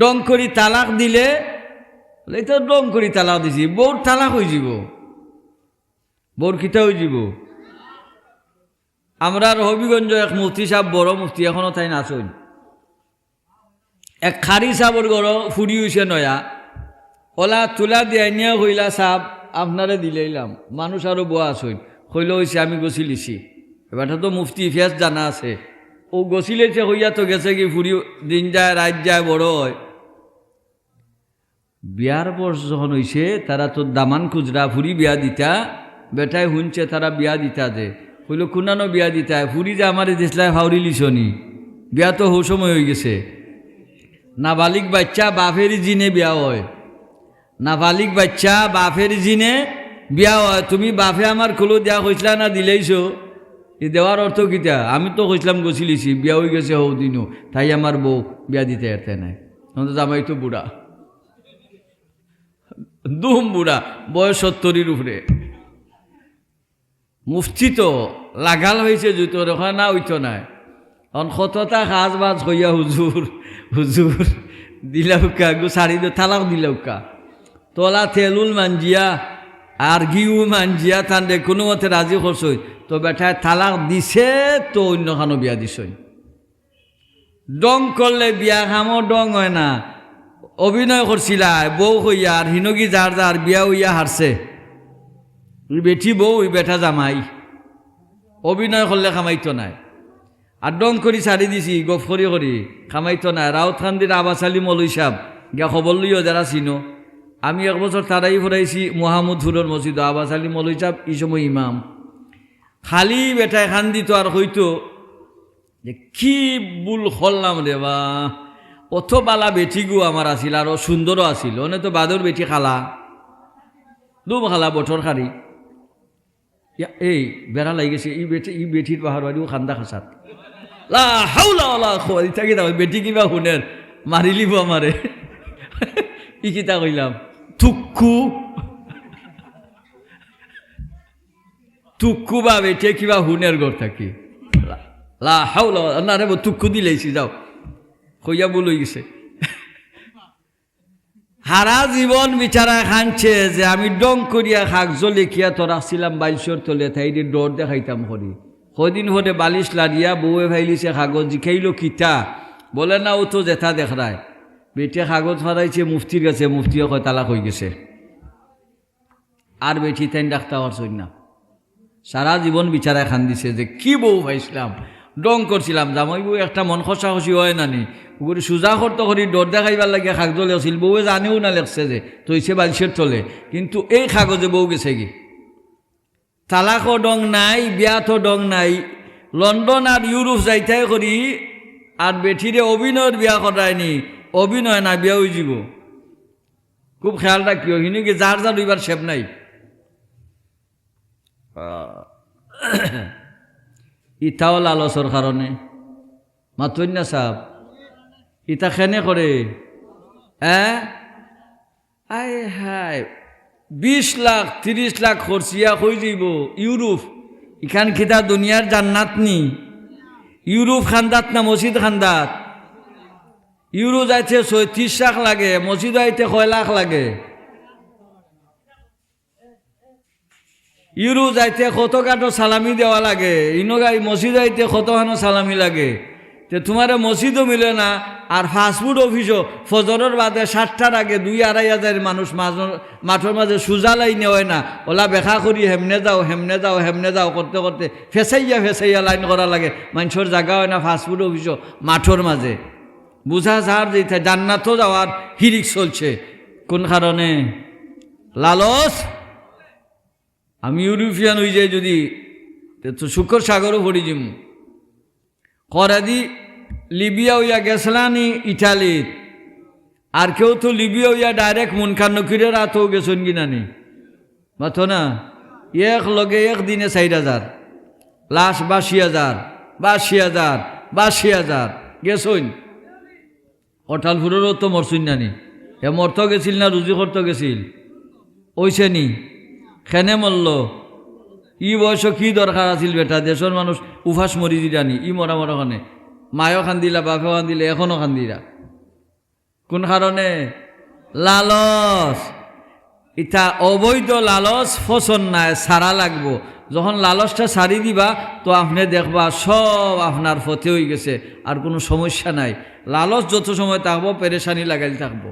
ডং করি তালাক দিলে এই তো ডং করি তালাক দিছি, বউর তালাক হয়ে যাব, বউর খিতা হয়ে যাব। আমরা হবিগঞ্জ এক মুফতি সাহেব, বড় মুফতি, এখনও তাই নাচন এক খারি সাবর গড় ফুরি হইছে নয়া। ওলা তুলা দিয়া নিয়ে হইলা সাপ আপনারে দিলেইলাম, মানুষ আরও বোয়া আসইন হইল হইছে, আমি গছি লিছি। এবারটা তো মুফতি ইফিয়াস জানা আছে। ও গছিলেছে হইয়া তো গেছে কি ফুরি দিন যায়, রাত যায়, বড় হয়। বিয়ার বর্ষ যখন হইছে, তারা তো দামান খুচরা ফুরি বিয়া দিতা বেটায় শুনছে তারা বিয়া দিতা দে। হইল কুনানো বিয়া দিতা, ফুরি যে আমার দেশলাই ফাউরি লিছনি। বিয়া তো হৌ সময় হয়ে গেছে। নাবালিক বাচ্চা বাপের জিনে বিয়া হয়। নাবালিক বাচ্চা বাপের জিনে বিয়া হয়। তুমি বাফে আমার খোলো দেয়া কইসলা না দিলেইছো? এ দেওয়ার অর্থ কিতা? আমি তো কইসলাম গছিলিছি, বিয়া হয়ে গেছে হৌ দিনও তাই আমার বউ বিয়া দিতে এতে নাই। তখন জামাই তো বুড়া দুম বুড়া বয়স সত্তরের উপরে মুফতি তো লাগাল হয়েছে জুতো রেখা না ওইতো নাই। অন কতটা সাজ বাজ হইয়া হুজুর হুজুর দিলাউকা, গু দে থালাও দিলাউকা। তলা তেলুল মানজিয়া আর গিউ মানজিয়া তান্ডে কোনো মতে রাজি করছই তো বেটায় তালাক দিছে, তো অন্য খানো বিয়া দিছই। ডং করলে বিয়া খামো ডং হয় না। অভিনয় করছিলা বউ হইয়া আর হিনগি যার যার বিয়া হইয়া হারছে বেটি বউ বেটা জামাই। অভিনয় করলে খামাইতো নাই। আর ডং করি ছাড়ি দিছি, গফ করি করি খামাইতো নাই। রাউত খান্দির আবাস আলী মলুই সাহ গিয়া খবর লইও যারা চিনো আমি এক বছর তারাই ফুরাইছি মহামুদুরের মসজিদ, আবাস আলী মলুই সাহ এই সময় ইমাম। খালি বেটায় খান্দিত আর হইতো যে কি বুল হল্লাম রে বা। অত বালা বেটি গু আমার আছিল, আর সুন্দরও আছিল, অনে তো বাদর বেটি খালা। দুম খালা বঠর খারি এই বেড়া লাগি গেছে, ই বেটি, ই বেটির বাহার বাড়িও খান্দা খাসাত লা হাউলা ওলা খোয়ারি থাকি বেটি কিবা শুনের মারি লিব আমারে ই কিতা কইলাম। তুক্কু বা বেটে কিবা হুনের ঘর থাকি লা- ওয়ালা- না রে তুক্কু দিলেইছি যাও কইয়া বলই গেছে হারা জীবন বিচারা খানছে যে আমি ডং করিয়া কাগজ লিখিয়া তোর আসছিলাম বাইলসর তলে তাই দিয়ে ডর দেখাইতাম করি কদিন হতে বালিশ লাড়িয়া বউয়ে ভাইলিছে কাগজ জিখাইল কিতা বলে না ও তো জেঠা দেখরায় বেটে কাগজ ফারাইছে মুফতির কাছে মুফতিও কয় তালাক হয়ে গেছে আর বেঠি তাই ডাক্তার পারছই না। সারা জীবন বিচারা খান দিছে যে কি বউ পাইছিলাম ডং করছিলাম, জামাই বউ একটা মন খসা খসি হয় নানি ওগুলো সোজা করতে করি ডর দেখাইবার লাগে কাগজ আছিল বউয়ে জানেও না লেখছে যে তৈছে বালিশের তলে। কিন্তু এই কাগজে বউ গেছে কি? তালাকও ডং নাই বিয়াতো ডং নাই লন্ডন আর ইউরোপ যাইতাই করি, আর বেঠিরে অভিনয়ের বিয়া করায়নি অভিনয় না বিয়া যাব খুব খেয়াল রাখিও হিনি কি যার যার এবার শেপ নাই। ইটাও লালসর কারণে মাতুন না সাহ ইটা খেনে করে হ্যাঁ আয় বিশ লাখ তিরিশ লাখ খরচিয়া হয়ে যাইব ইউরোপ ইখান খিতা দুনিয়ার জান্নাত নি। ইউরোপ খান্দাত না মসজিদ খান্দাত? ইউরো যাইতে ছয়ত্রিশ লাখ লাগে মসজিদ আইতে ছয় লাখ লাগে। ইউরো যাইতে কত কাটো সালামি দেওয়া লাগে? ইনগাই মসজিদ আইতে কত হানো সালামি লাগে? তে তোমার মসজিদও মিলে না, আর ফাস্টফুড অফিসও ফজরের বাদে সাতটার আগে দুই আড়াই হাজার মানুষ মাঠের মাঝে সুজা লাইনে হয় না। ওলা বেখা করি হেমনে যাও হেমনে যাও হেমনে যাও, করতে করতে ফেসাইয়া ফেসাইয়া লাইন করা লাগে। মানুষের জায়গা হয় না ফাস্টফুড অফিসও মাঠের মাঝে। বুঝা যার যেতে জান্নাতও যাওয়ার হিরিক চলছে। কোন কারণে? লালস আমি ইউরোপিয়ান হয়ে যাই যদি, তে শুকর সাগরও ভরি যাম করাদি লিবিয়া হইয়া গেছলানি ইটালিত আর কেউ তো লিবিয়া হইয়া ডাইরেক্ট মুনখান নকিরে রাতও গেছন কিনা নি। মাথো না, এক লগে এক দিনে চার হাজার, লাশ বাশি হাজার বাশি হাজার বাশি হাজার গেছইন অটালপুরেরও তো মরছুন নানি এ মরত গেছিল না, রুজি করতে গেছিল। ওইছে নি। খেনে মরল। ই বয়স কি দরকার আছিল বেটা? দেশের মানুষ উফাস মরি দিলানি ই মরা মরা খানে মায়ও খান্দিলা বাপেও খান্দিলে এখনও খান্দিলা কোন কারণে লালস ইটা অবৈধ লালস ফসন নাই সারা লাগবো। যখন লালসটা সারি দিবা, তো আপনি দেখবা সব আপনার ফতে হয়ে গেছে আর কোনো সমস্যা নাই। লালস যত সময় থাকব পেরেশানি লাগাই থাকব।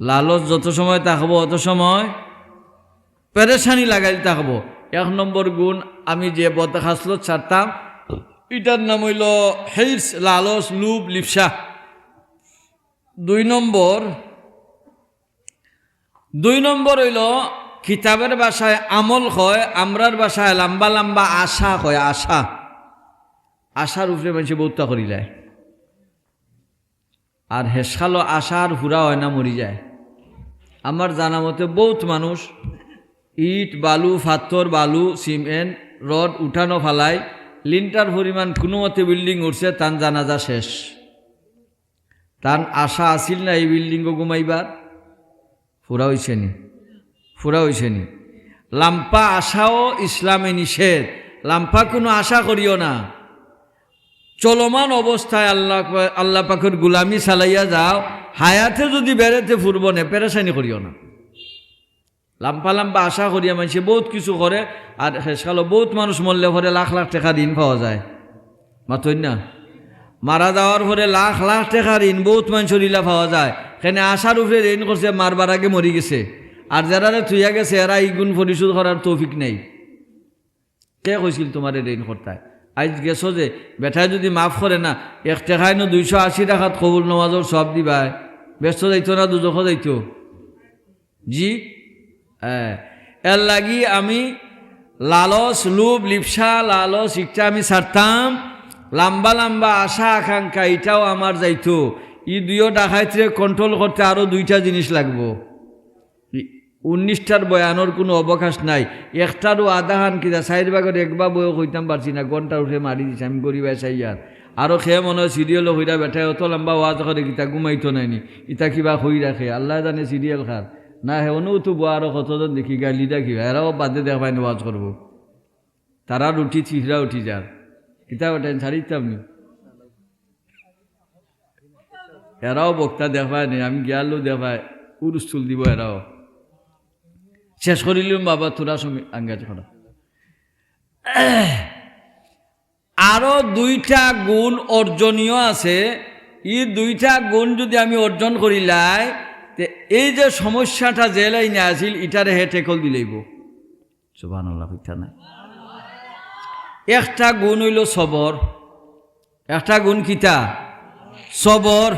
লালচ যত সময় থাকব অত সময় পেরেশানি লাগাই থাকব। এক নম্বর গুণ আমি যে বদখাসলত ছাড়তাম, এটার নাম হইল হেইস লালস লুপ লিপসা। দুই নম্বর দুই নম্বর হইল কিতাবের বাসায় আমল হয়, আমরার বাসায় লম্বা লম্বা আশা হয়, আশা। আশার উপরে মানুষ বৌতা করিলায় আর হেসালো আশা আর হুরা হয় না, মরি যায়। আমার জানা মতে বহুত মানুষ ইট, বালু ফাত্তর বালু, সিমেন্ট, রড উঠানো ফালাই, লিন্টার পরিমাণ কোনো মতে বিল্ডিং উঠছে, তান জানাজা শেষ। তান আশা আসিল না এই বিল্ডিংও ঘুমাইবার? ফুরা হইছে নি। ফুরা হইছে নি। লাম্পা আশাও ইসলামে নিষেধ। লাম্পা কোনো আশা করিও না। চলমান অবস্থায় আল্লাহ আল্লাহ পাখের গুলামি চালাইয়া যাও, হায়াতে যদি বেড়াতে ফুরব নে পেরেশানি করিও না। লাম্পা লাম্পা আশা করিয়া মানুষে বহুত কিছু করে, আর শেষকালো বহুত মানুষ মরলে পরে লাখ লাখ টাকা ঋণ পাওয়া যায়। মাতই না? মারা যাওয়ার পরে লাখ লাখ টাকা ঋণ, বহুত মানুষের ইলা পাওয়া যায়। সেখানে আশার উপরে ঋণ করছে, মারবার আগে মরি গেছে। আর যারা থুইয়া গেছে, এরা ইগুণ পরিশোধ করার তৌফিক নেই। কে কৈছিল তোমার ঋণ কর্তায় আজ গেছো যে বেঠায় যদি মাফ করে না, এক টাকায় না দুইশো আশি টাকাত কবুল নমাজর সব দিবাই। ব্যস্ত যাইতো না দুজখ যাইতো? জি? এর লাগি আমি লালস লুব লিপসা, লালস ইটা আমি ছাড়তাম। লম্বা লম্বা আশা, আকাঙ্ক্ষা, এটাও আমার যাইতো। ই দুইও ডাকাইতে কন্ট্রোল করতে আরও দুইটা জিনিস লাগবো। উনিশটার বয়ানোর কোনো অবকাশ নাই। একটারও আধা হান কিনা চাইর ভাগের একবার বয়ে কইতাম, পারছি না, ঘণ্টা উঠে মারি দিছে, আমি গরিবাই চাই আর আরও খেয়ে মনে হয় সিরিয়ালও হইরা বেঠায়, অত লম্বা ওয়াজ করে কিতা ঘুমাইতো নাইনি। ইতা কিবা হই রাখে, আল্লাহ জানে সিরিয়াল খার। না হেউনও তো বয়া আরও কতজন দেখি গালিটা কিবা এরাও বাদে দেখাই ওয়াজ করব তারা উঠি চিহরা উঠি যার কিতা ওঠেন ছাড়িতাম নি। এরাও বক্তা দেখায় নি, আমি গিয়ালো দেখায় উরুস চুল দিব এরাও শেষ করিলাম বাবা তোরা সঙ্গে আঙ্গাজ করা আরও দুইটা গুণ অর্জনীয় আছে। এই দুইটা গুণ যদি আমি অর্জন করিলাই এই যে সমস্যাটা যে লাইনে আছিল ইটারে হে টেকল দিলেইব সুবাহ পিঠা নাই। একটা গুণ হইল সবর। একটা গুণ কিতা? সবর।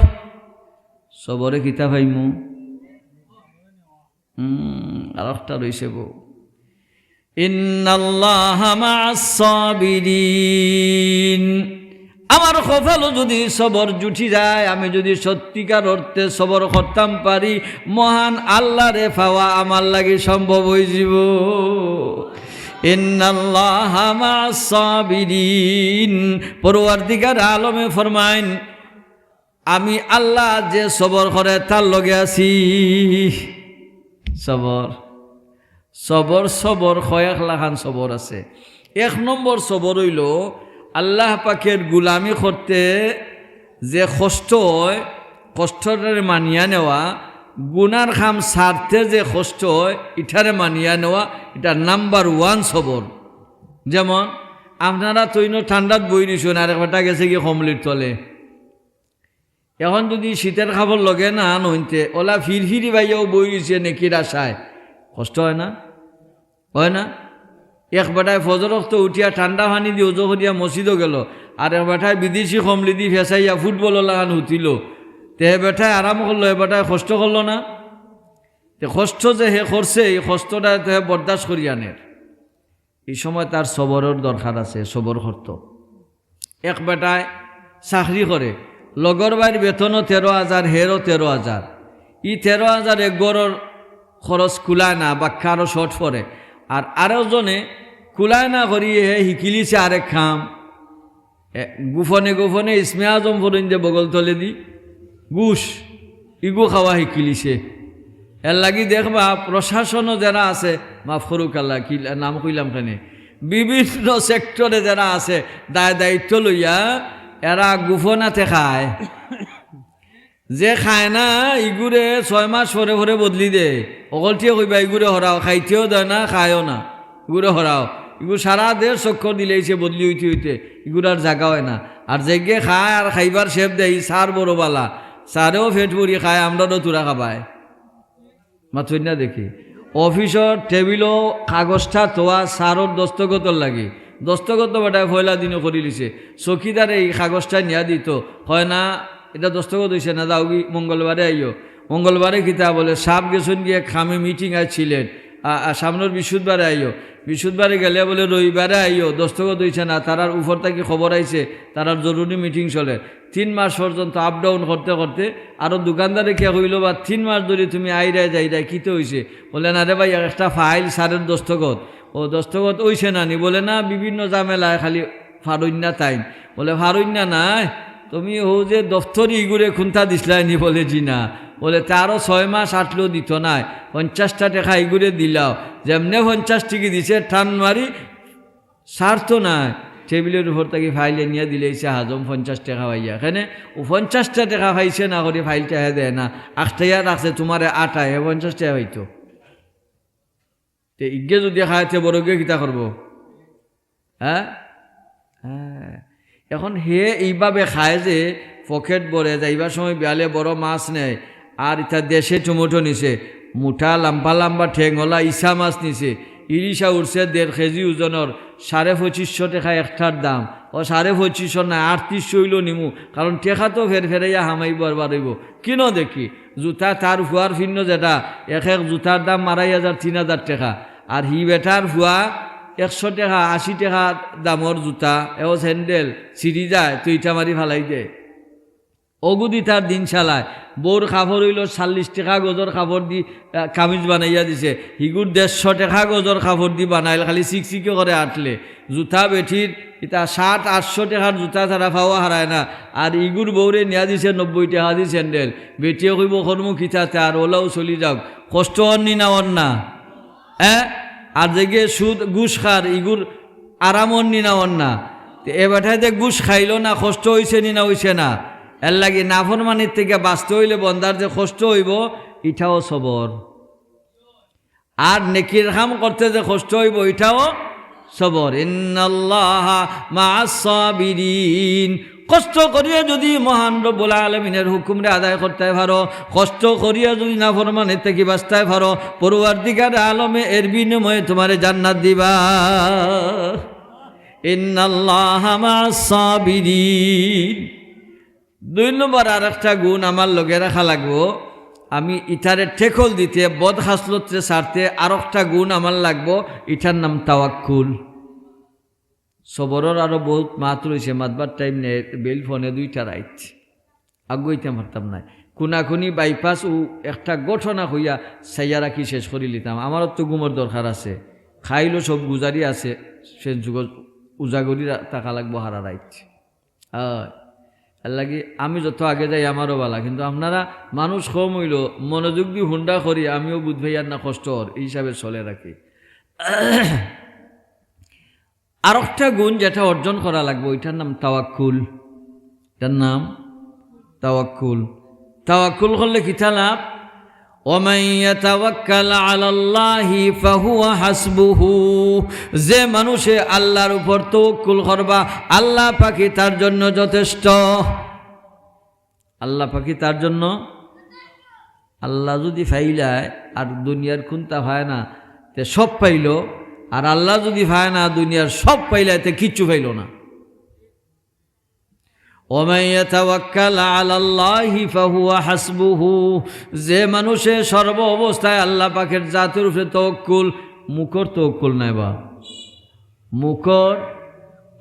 সবরে কিতা ভাইমু? আর একটা রয়েছে বউ। আমার কপালও যদি সবর জুটি যায়, আমি যদি সত্যিকার অর্থে সবর করতাম পারি, মহান আল্লাহ রে পাওয়া আমার লাগে সম্ভব হয়ে যাব। পরওয়ার্দিকার আলমে ফরমাইন, আমি আল্লাহ যে সবর করে তার লগে আছি। সবর। সবর সবর, কয়েক লাখান সবর আছে। এক নম্বর সবর হইল আল্লাহ পাখের গুলামি করতে যে কষ্ট হয়, কষ্টটারে মানিয়া নেওয়া, গুনার খাম সারতে যে কষ্ট হয় ইটারে মানিয়া নেওয়া, এটা নাম্বার ওয়ান সবর। যেমন, আপনারা তৈন ঠান্ডাত বই দিছেন আর একটা গেছে কি কমলির তলে। এখন যদি শীতের খাবার লগে না নইতে ওলা ফির ফিরি বাইয়াও বই দিছে নেকির আশায়। কষ্ট হয় না? হয় না? এক বেটায় উঠিয়া ঠান্ডা পানি দিয়ে ওজো করিয়া মসজিদও গেল। আর এক বেটায় বিদেশি কমলি দি ফেসাইয়া ফুটবল লাগান উঠিল। তে হে বেটায় আরাম করল বেটায় কষ্ট করল না? তে কষ্ট যে হে করছে এই কষ্টটা তে বরদাস্ত করি আনের এই সময় তার সবরের দরকার আছে সবর করত এক বেটায় চাকরি করে লগর বাইর বেতনও তেরো হাজার হেরও তেরো হাজার ই তেরো হাজার এক গড়র খরচ কুলায় না বা কারও শর্ট পরে আর আরও কুলায় না করিয়ে হে শিকিলিছে আরেক খাম। গুফনে গুফনে ইসমে আজম ফরিন যে বগল তলে দি। গুস ইগু খাওয়া শিকিলিছে এর লাগি দেখবা প্রশাসনও যারা আছে, মাফ করুক আল্লাহ, কি নাম কইলাম কেনে বিভিন্ন সেক্টরে যারা আছে, দায় দায়িত্ব লইয়া এরা গুফনাতে খায়। যে খায় না ইগুরে ছয় মাস পরে পরে বদলি দে। অকলটিয়ে কইবা ইগুরে হরাও খাইতেও দেয় না খায়ও না। ইগুরে হরাও ইগুর সারা দেশ চক্কর দিলে সে বদলি হইতে হইতে। ইগুর আর জাগা হয় না আর জেগে খায় আর খাইবার শেপ দেয় সার বড় বালা সারেও ফেট পরি খায় আমরাও তুরা খাবায় মাথুর না দেখি। অফিসর টেবিলও কাগজটা তোয়া সারর দস্তগতর লাগে। দস্তগত বেটায় পয়লা দিনও করে লিছে। চকিদারে এই কাগজটা নিয়া দিত হয় না? এটা দস্তগত হয়েছে না কি মঙ্গলবারে আইও। মঙ্গলবারে কিতা বলে, সাপ গেছুন গিয়ে খামে মিটিং ছিলেন। সামনের বৃহস্পতিবারে আইও। বৃহস্পতিবারে গেলে বলে রবিবারে আইও দস্তগত হয়েছে না, তারার উপর থেকে খবর আইছে, তারার জরুরি মিটিং চলে। তিন মাস পর্যন্ত আপ ডাউন করতে করতে আরও দোকানদারে কে কইল, বা তিন মাস ধরে তুমি আইরায় যাইরায় কিতে হয়েছে বলে, না রে ভাই একটা ফাইল সারের দস্তগত। ও দস্তগত হইছে না নি বলে, না, বিভিন্ন ঝামেলায় খালি ফারুন্যা তাইন। বলে ফারুন্যা নাই? তুমি ও যে দফতরি ইগুরে খুন্তা দিসলাই নি বলে জি না বলে তারও ছয় মাস আটলেও দিত নাই। পঞ্চাশটা টাকা ইগুরে দিলাও। যেমনে পঞ্চাশ টিকি দিছে টান মারি সার নাই। টেবিলের উপর থেকে ফাইলে নিয়ে দিলে সে হাজম পঞ্চাশ টাকা পাইয়া। এখানে ও পঞ্চাশটা টাকা পাইছে না করে ফাইলটা হে দেয় না। আটটাইয়া রাখছে, তোমার আটায় হে পঞ্চাশ টাকা পাইতো। তে ইগে যদি খাইতে বড়কে কিতা করব? হ্যাঁ? হ্যাঁ। এখন হে এইভাবে খায় যে পকেট ভরে যাইবার সময় বিয়ালে বড় মাছ নেয়, আর ইটা দেশে টমেটো নিছে, মুঠা লাম্বা লাম্বা ঠেঙলা ইসা মাছ নিছে। ইলিশা উঠছে দেড় কেজি ওজনের সাড়ে পঁচিশশো টাকা একটার দাম। ও সাড়ে পঁচিশশো না আটত্রিশশো হইল নিমু কারণ টেকা তো ফের ফেরাইয়া হামাইব আর বাড়িব কিনো দেখি? জুতা তার ফুয়ার ফিন্ন যেটা এক এক জুতার দাম আড়াই হাজার তিন হাজার টাকা। আর হি বেটার ফুয়া একশো টাকা, আশি টাকা দামর জুতা, এও স্যান্ডেল ছিঁড়ি যায়, তো ইটা মারি ফালাই দে। অগুদি তার দিন চালায়। বউর কাপড় হইল চাল্লিশ টাকা গজর কাপড় দি কামিজ বানাইয়া দিছে। হিগুর দেড়শো টাকা গজর কাপড় দি বানাইল, খালি চিকচিকে করে আটলে জুতা বেঠির ইতা ষাট আটশো টাকার জুতা তারা পাওয়া হারায় না। আর ইগুর বউরে নিয়া দিছে নব্বই টাকা দি স্যান্ডেল বেটিয়ে কইব কর্ম খিতাতে আর ওলাও চলি যাওক। কষ্ট অন্নি না অন্না হ্যাঁ আর যেগে সুদ, ঘুষ খার, ইগুর আরাম অন্নি না। এ বেটাইতে ঘুষ খাইল না, কষ্ট হইছে নি না না। এর লাগে নাফরমানির থেকে বাঁচতে হইলে বন্দার যে কষ্ট হইব ইটাও সবর। আর নেকির কাম করতে যে কষ্ট হইব এটাও সবর। ইন্নাল্লাহ মাসাবিরিন কষ্ট করিয়া যদি মহান রব্বুল আলমিনের হুকুমরে আদায় করতে পারো, কষ্ট করিয়া যদি না ফরমানের থেকে বাঁচতে পারো পড়ুয়ার দিকার আলমে এর বিনিময়ে তোমারে জান্নাত দিবা। দুই নম্বর আর একটা গুণ আমার লগে রাখা লাগবো, আমি ইটারে ঠেকল দিতে বদ হাসলতে সারতে আর একটা গুণ আমার লাগবো, ইটার নাম তাওয়াক্কুল। সবরের আরও বহুত মাত রয়েছে মাতবার টাইম নেই বেল ফোনে দুইটা রাইট আগুইতে পারতাম না খুনাখুনি বাইপাস ও একটা ঘটনা হইয়া সাইয়া রাখি শেষ করে লিতাম। আমারও তো গুমর দরকার আছে। খাইলো, সব গুজারি আছে। সে যুগ উজাগরি টাকা লাগবো হারা রাইট লাগি আমি যত আগে যাই আমারও বালা। কিন্তু আপনারা মানুষ কম হইল, মনোযোগ দিয়ে হুন্ডা করি, আমিও বুধ ভাইয়ার না কষ্ট হর এই হিসাবে চলে রাখি। আর একটা গুণ যেটা অর্জন করা লাগবে, ওইটার নাম তাওয়াক্কুল। এটার নাম তাওয়াক্কুল। তাওয়াক্কুল করলে কিতা লাভ? যে মানুষে আল্লাহর উপর তৌকুল করবা, আল্লাহ পাখি তার জন্য যথেষ্ট। আল্লাহ পাখি তার জন্য? আল্লাহ যদি ফাইলায়, আর দুনিয়ার খুনতা হয় না, তে সব পাইল। আর আল্লাহ যদি পায় না, দুনিয়ার সব পাইলাইতে কিচ্ছু পাইল না। যে মানুষে সর্ব অবস্থায় আল্লাহ পাখের জাতির উপরে তকুল মুখর তকুল নাই বা? মুখর?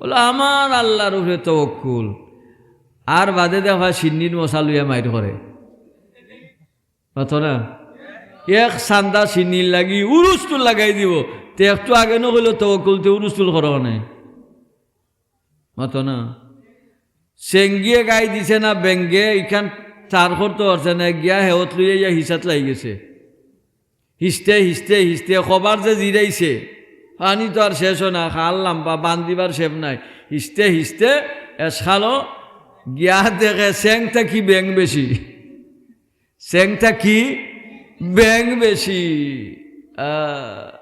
বলে, আমার আল্লাহর উপরে তকুল আর বাদে দেখা সিন্নির মশা লুইয়া মাইর করে না? এক সান্দা সিন্নির লাগি উরুস্তুল লাগাই দিব। তে একটু আগে তওয়াক্কুল তে উরুস্তুল করা নাই। অত না। চেঙ্গিয়ে গাই দিছে না বেঙ্গে ইখান চার করতে পারছে না, গিয়া হেওত লইয়া ইয়া হিসাত লাগি গেছে। হিসতে হিসতে হিসতে কবার যে জিরাইছে পানি তো আর শেষ না খাল লাম্পা বান্দিবার শেপ নাই। হিসতে হিসতে এসখালো গিয়া দেখে চেং থাকি বেং বেশি স্যাংটা কি ব্যাং বেশি আহ।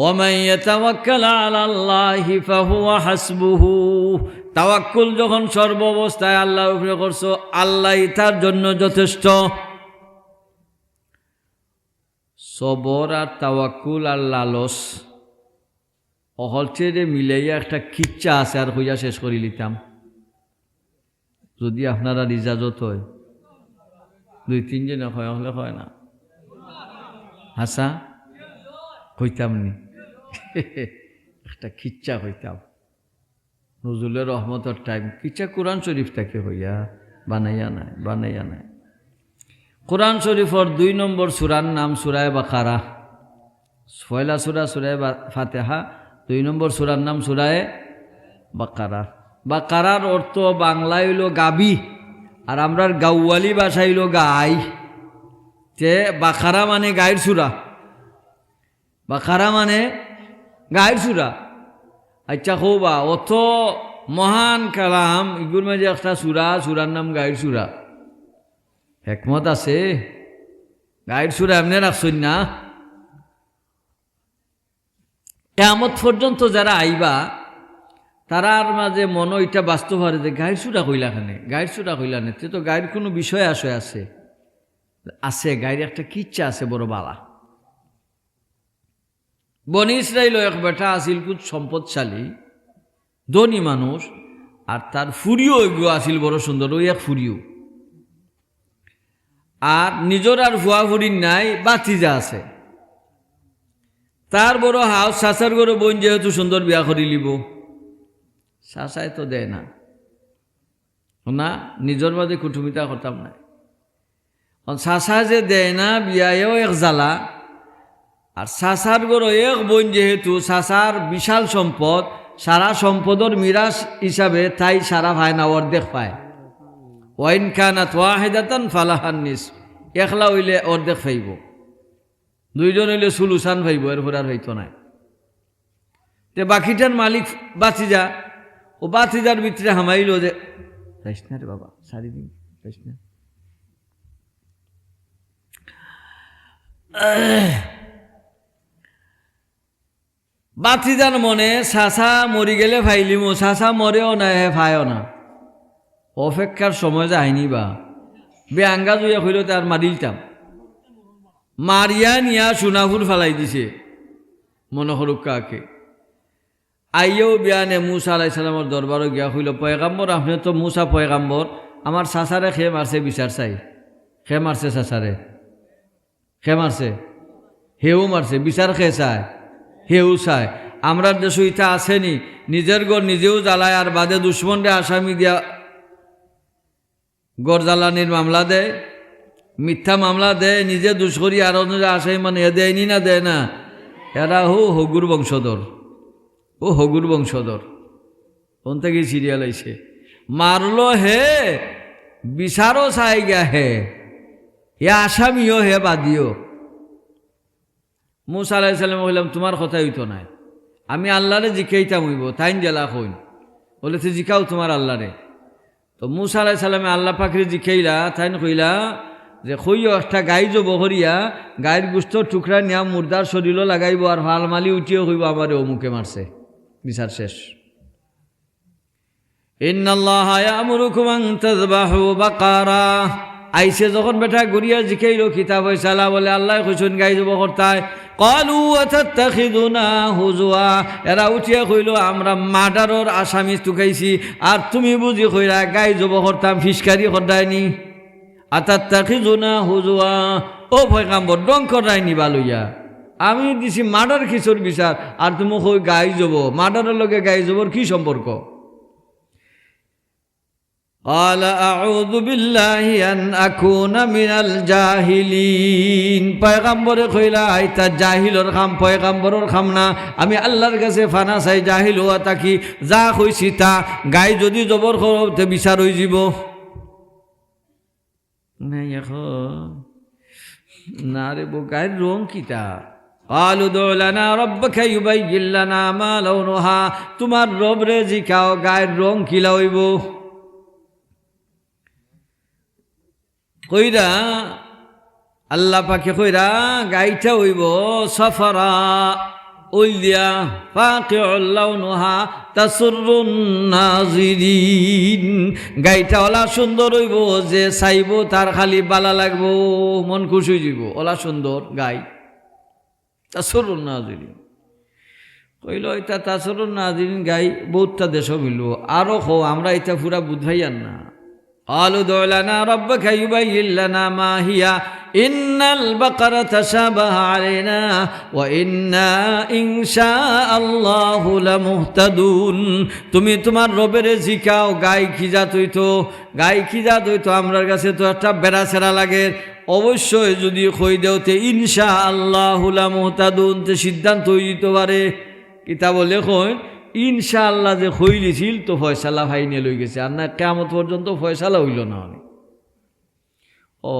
ওমাই হাসবুহু। তাওয়াক্কুল যখন সর্ব অবস্থায় আল্লাহর উপরে করছ, আল্লাহ তার জন্য যথেষ্ট। সবর আর তাওয়াক্কুল আর লালস অহলচেরে মিলাইয়া একটা কিচ্ছা আছে আর হইয়া শেষ করি লিতাম। যদি আপনারা ইজাজত হয়, দুই, তিনজনে হয় হলে হয় না। হাসা? হইতাম নি। একটা খিচ্চা হইতাম। নজরুলের রহমতের টাইম কিচ্ছা কোরআন শরীফ থেকে হইয়া বানাইয়া নাই বানাইয়া নাই। কোরআন শরীফর দুই নম্বর সুরার নাম সুরায় বাকারা। পয়লা সুরা, সুরায় ফাতেহা, দুই নম্বর সুরার নাম সুরায় বাকারা। বাকারার অর্থ বাংলা হইল গাবি, আর আমরার গাউয়ালি ভাষা হইল গাই। তে বাখারা মানে গায়ের সুরা। বাখারা মানে গায়ের সুরা আচ্ছা খোবা অত মহান কালাম, ইগুর মাঝে একটা সুরা, সুরার নাম গায়ের সুরা একমত আছে? গায়ের সুরা এমনি রাখছেন না? এমত পর্যন্ত যারা আইবা, তারার মাঝে মন এটা বাস্তব হয় যে গায়ের সুরা কইলা খানে গায়ের সুরা কইলা নে তো গায়ের কোনো বিষয় আসে আছে। আছে গায়ের একটা কিচ্ছা আছে, বড় বালা। বনি ইসরাইল এক বেটা আসিল খুব সম্পদশালী, ধনী মানুষ, আর তার ফুরিও এগুলো আসিল বড় সুন্দর, ওই এক ফুরিও। আর নিজের আর ভুয়া ফুরির নাই বাতিজা আছে। তার বড় হাউস, শাসার গরু বোন যেহেতু সুন্দর বিয়া করি লিব। শাসায় তো দেয় না। না নিজের মাঝে কুটুমিতা করতাম না শাসা যে দেয় না, বিয়ায়ও এক জ্বালা। আর সাসার গরো এক বোন যেহেতু সাসার বিশাল সম্পদ, সারা সম্পদর মিরাজ হিসাবে তাই সারা ভাই না অর্ধেক পায়। ওয়াইন খানাত ওয়াহেদাতান ফালাহান্নিস একলা হইলে অর্ধেক ফাইব দুইজন হইলে সুলুসান ফাইব এরপর আর হইতো নাই। তে বাকিটার মালিক যা ও বাতিজার ভিতরে হামাইল যে রে বাবা, সারি দিন যাইস না। বাতিজার মনে, সাসা মরি গেলে ফাইলিমো, সাসা মরেও না হে ফায়ও না। অপেক্ষার সময় যায়নি বা। বে আঙ্গা জুয়া হইল তার মারিলতাম। মারিয়া নিয়া সোনাফুল ফালাই দিছে মনোহরুকাকে আইয়েও বিয়ানে মুসা আলাই সালামর দরবারও গিয়া হইল পয়গাম্বর আপনি তো মুসা পয়গাম্বর আমার সাসারে খে মারছে বিচার চাই। খে মারছে সাসারে খে মারছে হেও মারছে বিচার খে চায় হেউ চায় আমরা দেশ ইটা আসেনি, নিজের গড় নিজেও জ্বালায় আর বাদে দুশ্মনরে আসামি দিয়া গড় জ্বালানির মামলা দেয়। মিথ্যা মামলা দেয়, নিজে দুষ্করি আর আসামি মানে এ দেয়নি না দেয় না। এরা হো হগুর বংশধর, ও হগুর বংশধর। কোন থেকে সিরিয়াল আইছে। মারলো হে, বিচারও চাই গা হে এ আসামিও হে বাদিও। মুসা আলাইসাল্লাম বললাম তোমার কথা হইতো নাই আমি আল্লাহরে জিকাইতাম হইব, তাইন জেলা হইন। বলে তো জিকাও তোমার আল্লাহরে। তো মুসা আলাইসাল্লামে আল্লাহ পাখিরে জিকাইলা, তাইন কইলা যে খইও একটা গাই যাব হরিয়া গায়ের গুস্তর টুকরা নিয়া মুর্দার শরীরও লাগাইব আর মালি উঠিও হইব আমার অমুকে মারছে। বিচার শেষ। আইসে যখন বেটা গুড়িয়া জিখাইল কিতাব সালা বলে, আল্লাহ খুশুন গাই যাব করতায় কলু অথাত্তাখিদুনা হুজুয়া। এরা উঠিয়া কইল, আমরা মার্ডারর আসামি তুকাইছি আর তুমি বুঝি কইরা গাই যাব করতাম ফিসকারি করদায়নি আতাত্তাখিদুনা হুজুয়া। ও ভয় কাম্বর ডং করাইনি বালুইয়া। আমি দিছি মার্ডার খিচুর বিচার, আর তুমি কই গাই যাব মার্ডারের লগে গাই যাবর কি সম্পর্ক? قال أعوذ بالله أن أكون من الجاهلين পয়গাম্বরে কইলা আইতা জাহিলর খাম পয়গাম্বরর খাম না আমি আল্লাহর কাছে ফানা চাই জাহিল হওয়া তাকি যা কইছি তা গাই যদি জবর করতে বিচার হই যাব নাই এখন না রে বো গায়ের রং কিতা قالوا ادع لنا ربك يبين لنا ما لونها তোমার রব রে জিকাও গায়ের রং কিলা হইব কইরা, আল্লাহ পাকে কইরা, গাইটা হইব সফরা। ওই দিয়া পাকে অল্লাহ তাসুরুন নাজিরিন। গাইটা ওলা সুন্দর হইব, যে চাইব তার খালি বালা লাগবো, মন খুশি হইব ওলা সুন্দর গাই। তাসুরুন নাজিরিন। কইল এটা তাসরুন নাজিন গাই, বহুতটা দেশ হইল আরও খো আমরা এটা পুরা বুঝাইয়ান না। قالوا ادع لنا ربك يبين لنا ما هي إن البقرة تشابه علينا وإنا إن شاء الله لمهتدون তুমি তোমার রবের জিকাও গাই খিজাত হইতো গাই খিজাত হইতো আমরার কাছে তো একটা বেড়া সেরা লাগে অবশ্যই যদি কই দেওতে ইনশা আল্লাহ মুহতাদুন তে সিদ্ধান্ত হইতে পারে কিতাব লেখন ইনশাআল্লাহ যে হইলিছিল তো ফয়সালা ফাইনে লই গেছে। আর না কেমত পর্যন্ত ফয়সালা হইল না অনেক। ও,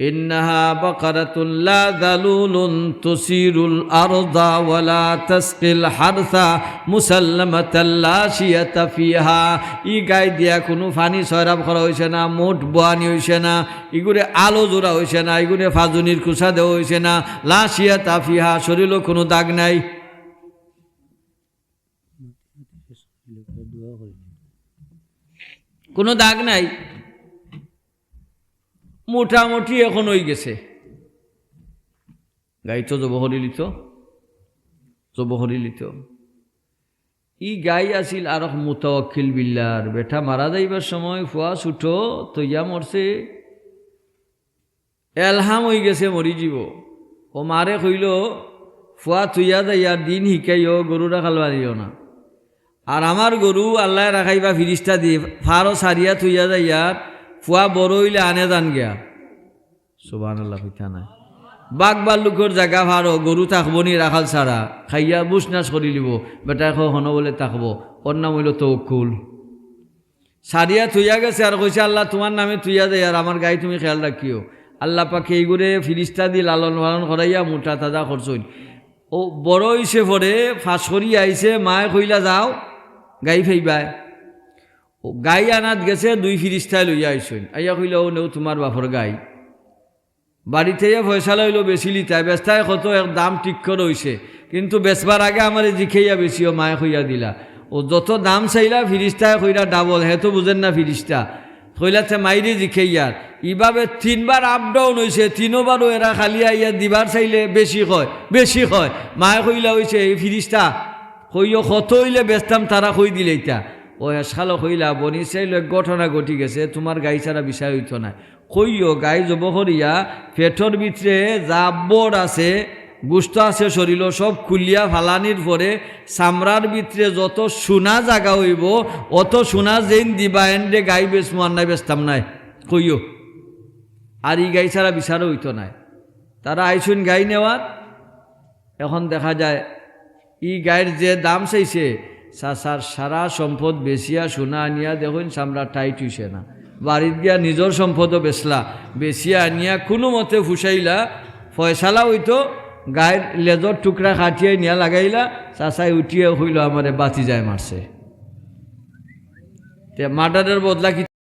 ইন্নাহা বাকারাতুন লা দালুলুন তুসিরুল আরদা ওয়ালা তাসকিল হারসা মুসাল্লামাতাল লা শিয়াতা ফিহা। ই গাই দিয়া কোনো ফানি সয়রাব করা হইছে না, মোট বোয়ানি হইছে না, ইগুরে আলো জোড়া হইছে না, ইগুরে ফাজুনির কুসা দেওয়া হইছে না, লা শিয়াতা ফিহা, শরীরও কোনো দাগ নাই। কোনো দাগ নাই। মোটামুটি এখন হয়ে গেছে। গাই তো জবহরি লিত জবহরি লিত। ই গাই আছিল আর মুতাওয়াক্কিল বিল্লার বেটা মারা যাইবার সময় ফুয়া ছুটো তৈয়া মরছে। এলহাম হয়ে গেছে, মরি যাব ও মারে কইল, ফুয়া তুইয়া যাইয়া দিন শিকাইও গরু রাখাল পারিও না। আর আমার গরু আল্লাহ রাখাইবা ফিরিস্তা দিয়ে, ফারো সারিয়া থুইয়া যাইয়া ফুয়া বড় হইলে আনে যান গিয়া। সুবান আল্লাহ পিঠা নাই। বাঘ বাল্লুকর জাগা ফারো, গরু থাকব নি রাখাল ছাড়া। খাইয়া বুসনাস করি লিব, বেটা হন বলে থাকব। ওর নাম হইল তৌকুল। সারিয়া থুইয়া গেছে আর কইছে আল্লাহ তোমার নামে থুইয়া যায় আর আমার গাই তুমি খেয়াল রাখিও আল্লাহ পাকে এইগুড়ে ফিরিস্তা দি লালন পালন করাইয়া মোটা তাজা করছই ও, বড় হইছে পরে ফাঁস করি আইছে মায়ে কইলা, যাও। গাই ফেইবায় ও গাই আনাত গেছে, দুই ফিরিস্তায় লইয়া আইসইন আইয়া কইলা, ও নেও তোমার বাপর গাই। বাড়িতে ফয়সালা হইল বেশি লিতায় বেস্তায় কত এক দাম ঠিক করে হইছে। কিন্তু বেচবার আগে আমার জিখাইয়া বেশি ও মায়ে কইয়া দিলা। ও যত দাম চাইলা ফিরিস্তায় কইরা ডাবল, হে তো বুঝেন না ফিরিস্তা। কইলাতে মাইরে জিখাইয়ার। ইভাবে তিনবার আপ ডাউন হয়েছে তিনোবারও এরা খালি আইয়া দিবার চাইলে বেশি হয় বেশি হয় মায়ে কইলা হইছে, এই ফিরিস্তা কইও কত হইলে বেচতাম তারা কই দিলে ইটা ও এসখালো কইলা, বনি চাইলে ঘটনা ঘটি গেছে, তোমার গাই ছাড়া বিষয় হইতো না। কইও, গাই জব করিয়া পেটর ভিতরে বড় আছে, গুস্ত আছে শরীর সব খুলিয়া ফালানির পরে চামড়ার ভিতরে যত সোনা জাগা হইব, অত সোনা যেন দিবা এন্ডে গাই বেচমো আর নাই বেচতাম নাই। কইও, আর ই গাই ছাড়া বিচারও হইতো নাই। তারা আইসুন গাই নেওয়ার। এখন দেখা যায় ই গায়ের যে দাম চাইছে সার সারা সম্পদ বেচিয়া সোনা আনিয়া দেখুন চামড়া টাইট হইছে না। বাড়িত গিয়া নিজের সম্পদও বেচলা, বেচিয়া আনিয়া কোনো মতে ফুসাইলা ফয়সালা হইতো গায়ের লেজর টুকরা কাটিয়ে নিয়া লাগাইলা, চাচাই উঠিয়ে হইল আমারে বাতি যায় মারছে তে মার্ডারের বদলা কি